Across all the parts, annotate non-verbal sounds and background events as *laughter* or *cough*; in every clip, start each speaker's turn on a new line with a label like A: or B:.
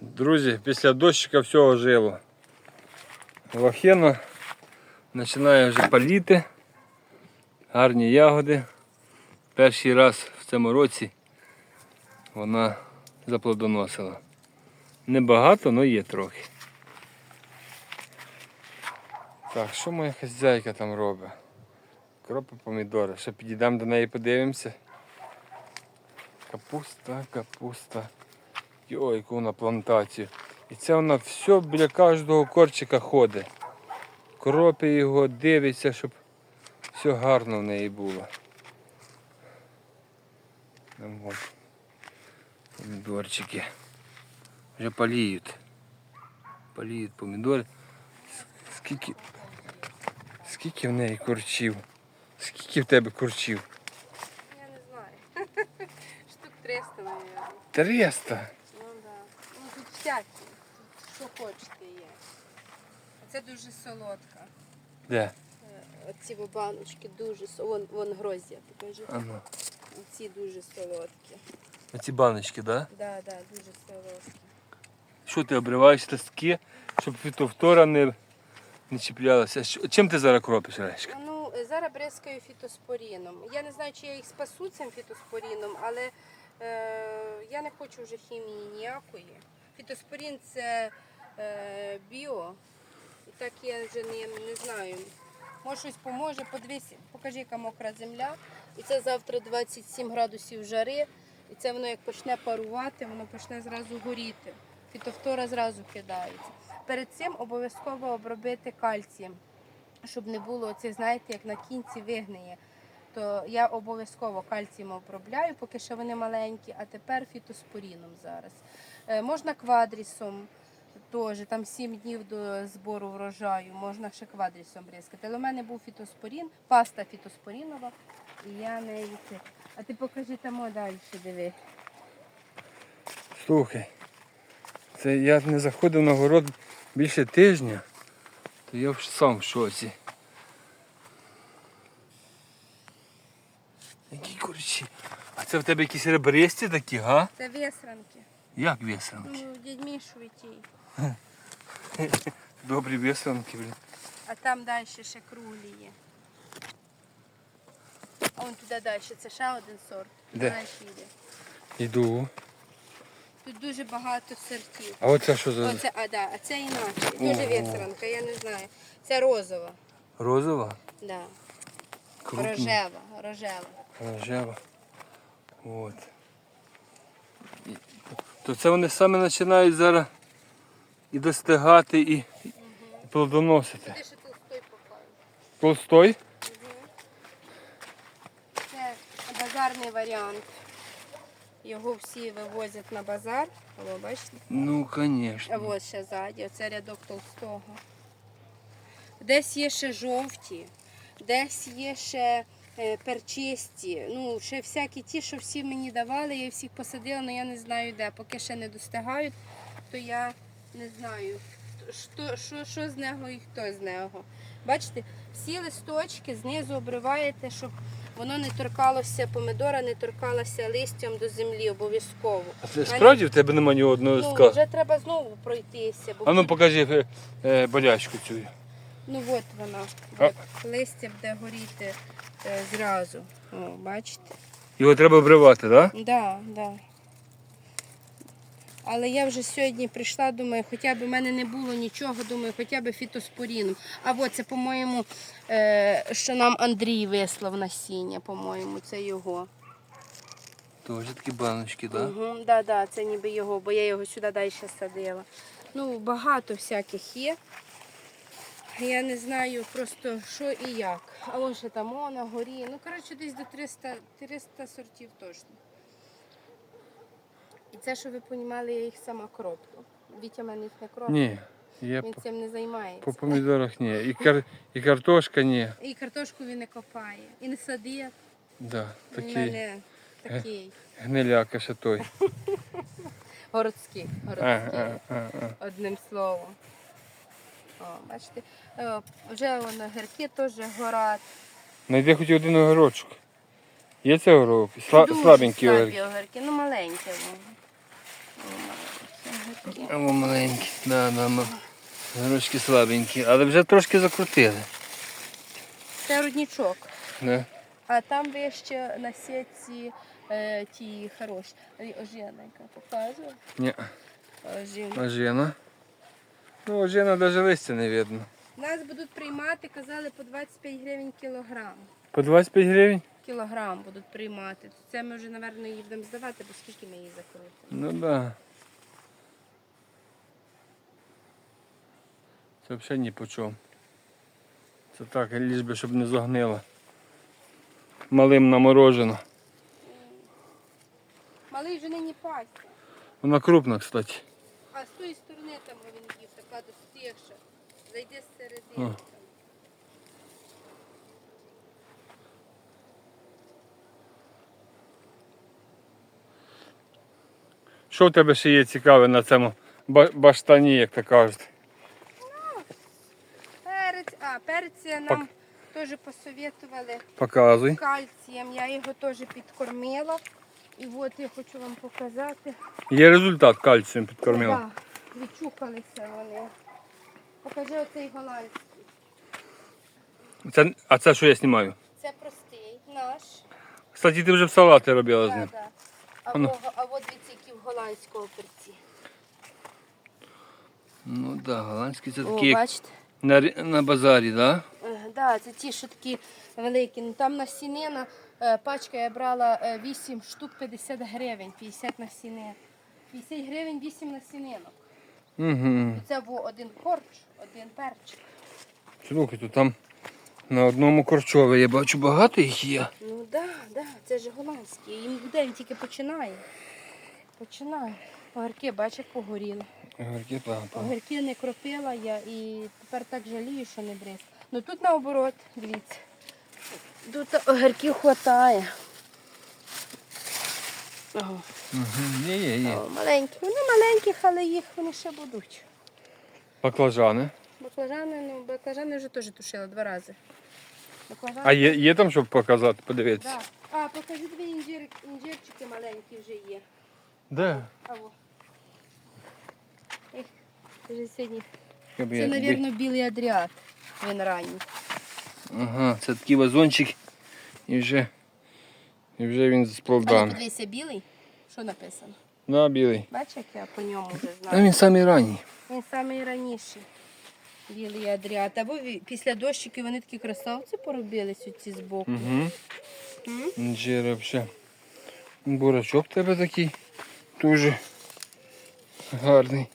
A: Друзі, після дощика всього жило. Лохина починає вже паліти. Гарні ягоди. Перший раз в цьому році вона заплодоносила. Небагато, але є трохи. Так, що моя хазяйка там робить? Кропи помідори. Ще підійдемо до неї подивимося. Капуста, капуста. Йой, яку на плантацію. І це вона все біля кожного корчика ходить. Кропить його, дивиться, щоб все гарно в неї було. Помідорчики. Вже паліють. Паліють помідори. Скільки. Скільки в неї курчів? Скільки в тебе курчів?
B: Я не знаю. *laughs* Штук 300, мабуть.
A: 300.
B: Ну да. Ну тут всякі. Що хочете є. Це дуже солодка.
A: Де?
B: Е, Оці баночки дуже со- вон, вон гроздя, покажи.
A: А ну.
B: Оці дуже солодкі.
A: Ці баночки, да?
B: Да, да, дуже солодкі.
A: Що ти обриваєш листки, щоб фітофтора не, не чіплялася? Чим ти зараз кропиш, Решка?
B: Ну, зараз бризкаю фітоспоріном. Я не знаю, чи я їх спасу цим фітоспоріном, але е, я не хочу вже хімії ніякої. Фітоспорін це е, біо. І так я вже не, не знаю. Може щось поможе, подивись, покажи, яка мокра земля. І це завтра 27 градусів жари. І це воно як почне парувати, воно почне зразу горіти. Фітофтора зразу кидається. Перед цим обов'язково обробити кальцієм щоб не було цих, знаєте, як на кінці вигниє. То я обов'язково кальцієм обробляю, поки ще вони маленькі, а тепер фітоспоріном зараз. Е, можна квадрісом, теж там 7 днів до збору врожаю, можна ще квадрісом бризкати. Але у мене був фітоспорін, паста фітоспорінова, і я нею це. А ти покажи там далі, диви.
A: Слухай, це я не заходив на город більше тижня, то я сам в шоці. Які курчі. А це в тебе якісь ребристі такі, га?
B: Це весранки.
A: Як весранки?
B: Ну, дядь Мішу ті.
A: Добрі весранки, блін.
B: А там далі ще круглі є. А вон туди далі, це ще один сорт.
A: Де?
B: Далі йде.
A: Іду.
B: Тут дуже багато сортів.
A: А оце що за
B: Оце, а, да, а це інакше. Дуже
A: Ого.
B: я не знаю. Це розова.
A: розова?
B: Да.
A: Крупна.
B: Рожева, рожева.
A: Рожева. От. То це вони саме починають зараз і достигати, і, і плодоносити.
B: Ти ще толстой попав.
A: Толстой?
B: Це базарний варіант. Його всі вивозять на базар. О, бачите?
A: Ну,
B: А
A: звісно.
B: ось ще ззаді, оце рядок толстого. Десь є ще жовті, десь є ще перчисті. Ну, ще всякі ті, що всі мені давали, я всіх посадила, але я не знаю де. Поки ще не достигають, то я не знаю, що, що, що з нього і хто з нього. Бачите, всі листочки знизу обриваєте, щоб воно не торкалося, помидора не торкалося листям до землі обов'язково.
A: А це справді в тебе немає ні одного
B: Ну,
A: листка?
B: вже треба знову пройтися. Бо
A: А ну покажи е, е, болячку цю.
B: Ну от вона. От, листя буде горіти е, зразу. О, бачите?
A: Його треба обривати, так? Да?
B: Да, да. Але я вже сьогодні прийшла, думаю, хоча б в мене не було нічого, думаю, хоча б фітоспоріном. А от це, по-моєму, е, що нам Андрій вислав насіння, по-моєму, це його.
A: Теж такі баночки, так? Да?
B: Угу, да, да, це ніби його, бо я його сюди далі садила. Ну, багато всяких є. Я не знаю просто що і як. А вон ще там о, на горі. Ну, коротше, десь до 300, 300 сортів точно. І це, що ви понімали, я їх сама кроплю. Вітя мене їх не кроплю.
A: Ні. Я
B: Він
A: по,
B: цим не займається.
A: по помідорах ні. І, кар, і картошка ні.
B: І картошку він не копає. І не садить.
A: Да, такий
B: мене такий.
A: гниляка ще той. *laughs*
B: Городський.
A: А, а, а, а.
B: одним словом. О, бачите, Е, вже воно гірки теж горять.
A: Найди хоч один огірочок. Є це огірок? Сла,
B: Дуже
A: слабенький
B: слабі
A: огірки.
B: огірки, ну маленькі вони. О, маленькі. горішки.
A: Або маленькі, да, да, ма- Горочки слабенькі, але вже трошки закрутили.
B: Це руднічок.
A: Да.
B: А там вище на сітці е, ті хороші. Ой, Ожененька показує.
A: Ні,
B: Ожена.
A: ожина. Ну, ожина навіть листя не видно.
B: Нас будуть приймати, казали, по 25 гривень кілограм.
A: По 25 гривень?
B: Кілограм будуть приймати. Це ми вже, напевно, її будемо здавати, бо скільки ми її закрутимо.
A: Ну так. Да. Це взагалі ні по чому. Це так, ліж би, щоб не загнило. Малим наморожено.
B: Малий вже нині пасся.
A: Вона крупна, кстати.
B: А з тої сторони там він їв, така достигша. Зайди з середини.
A: Що в тебе ще є цікаве на цьому баштані, як то кажуть?
B: Перець, а, перець нам теж посоветували
A: Показуй.
B: кальцієм. Я його теж підкормила. І от я хочу вам показати.
A: Є результат кальцієм підкормила.
B: Да, відчухалися вони. Покажи оцей голландський.
A: Це, а це що я знімаю?
B: Це простий наш.
A: Кстати, ти вже в салати робила з
B: Да,
A: ним.
B: да. А,
A: Ану.
B: во- а от дивіться, які в голландського перці.
A: Ну так, да, голландські це
B: О,
A: як
B: бачите?
A: на, рі- на базарі, так? Да?
B: Е, Да, це ті, що такі великі. Ну, там насінина, е, пачка я брала е, 8 штук 50 гривень, 50 насінин. 50 гривень 8 насінинок.
A: Угу.
B: Це во один корч, один перчик.
A: Слухай, то там на одному корчові я бачу багато їх є.
B: Ну да, да, це ж голландський. Їм буде, він тільки починає. Починає. Огірки, бач, як погоріли.
A: Горки, папа.
B: Огірки не кропила я і тепер так жалію, що не бризк. Ну тут наоборот, дивіться. Тут огірків хватає. Ого.
A: Угу. Є, є, є.
B: О, маленькі. Вони маленьких, але їх вони ще будуть.
A: Баклажани.
B: Баклажани, ну, баклажани вже теж тушила два рази. Баклажани.
A: А є, є там, щоб показати, подивитися?
B: Да. А, покажи дві інжир, інжирчики маленькі вже є.
A: Де?
B: А во. Це вже сьогодні.
A: Я
B: Це,
A: я-
B: мабуть, білий адріат. Він ранній.
A: Ага, це такий вазончик. І вже, і вже він з плодами.
B: подивися, білий. Що написано?
A: На, білий.
B: Бачиш, як я по ньому вже
A: А
B: знаю.
A: він самий ранній.
B: Він найраніший. Білий адріат. Або ві- після дощиків вони такі красавці поробились оці збоку.
A: Угу.
B: М?
A: Інжир взагалі. Бурачок в тебе такий. Дуже гарний.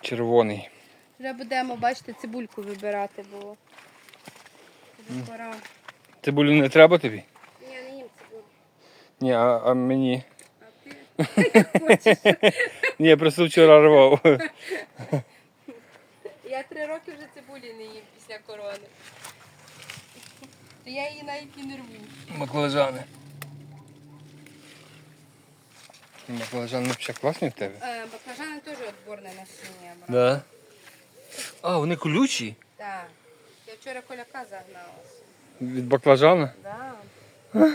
A: Червоний.
B: Вже будемо, бачите, цибульку вибирати, бо вже пора.
A: Цибулю не треба тобі?
B: Ні, не їм цибулю.
A: Ні, а, а мені.
B: А ти.
A: Ні, я просто вчора рвав.
B: Я три роки вже цибулі не їм після корони. То я її навіть і не рву.
A: Баклажани. Баклажани взагалі класні в тебе?
B: Е, Баклажани теж відборне насіння. брала.
A: Да. А, вони колючі?
B: Так. Я вчора коляка загнала.
A: Від баклажана?
B: Да. Я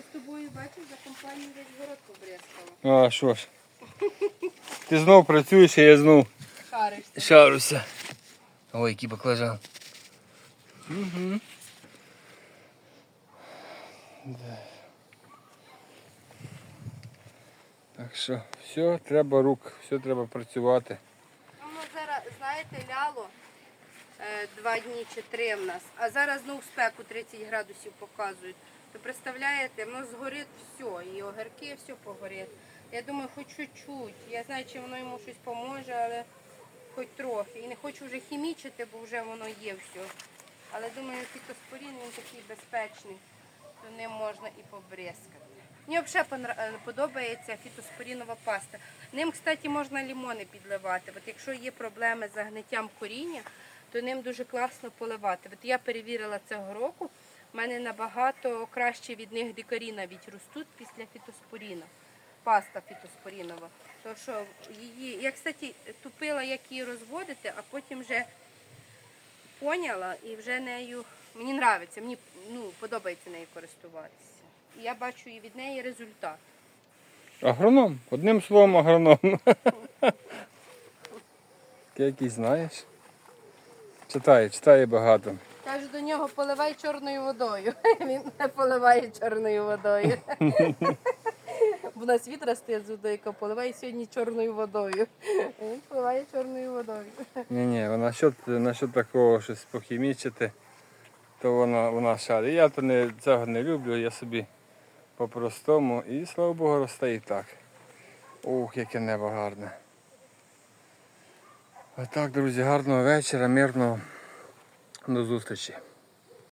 B: з тобою бачив, за компанію весь город побрязкала.
A: А, що ж. Ти знов працюєш, а я знов
B: Шаришся.
A: шаруся. Ой, який баклажан. Угу. Так що, все, треба рук, все треба працювати.
B: Ну, зараз, знаєте, ляло два дні чи три в нас, а зараз знову спеку 30 градусів показують. Ви представляєте, воно згорить все, і огірки, все погорить. Я думаю, хоч чуть-чуть. Я знаю, чи воно йому щось поможе, але хоч трохи. І не хочу вже хімічити, бо вже воно є все. Але думаю, фітоспорін він такий безпечний, то ним можна і побризкати. Мені взагалі е, подобається фітоспорінова паста. Ним, кстати, можна лімони підливати. От якщо є проблеми з загниттям коріння, то ним дуже класно поливати. От я перевірила цього року, в мене набагато краще від них дикарі навіть ростуть після фітоспоріна. Паста фітоспорінова. То що її, я, кстати, тупила, як її розводити, а потім вже поняла і вже нею мені подобається, мені ну, подобається нею користуватися. І я бачу і від неї результат.
A: Агроном. Одним словом агроном. *laughs* Ти якийсь знаєш? Читає, читає багато.
B: Кажу до нього, поливай чорною водою. *laughs* Він не поливає чорною водою. *laughs* Бо у нас вітра стоїть з яка поливає сьогодні чорною водою. Він поливає чорною водою.
A: Ні, ні, насчет, насчет такого щось похімічити, то вона, вона шарить. Я то не, цього не люблю, я собі по-простому і слава Богу росте і так. Ух, яке небо гарне. А так, друзі, гарного вечора, мирного. До зустрічі.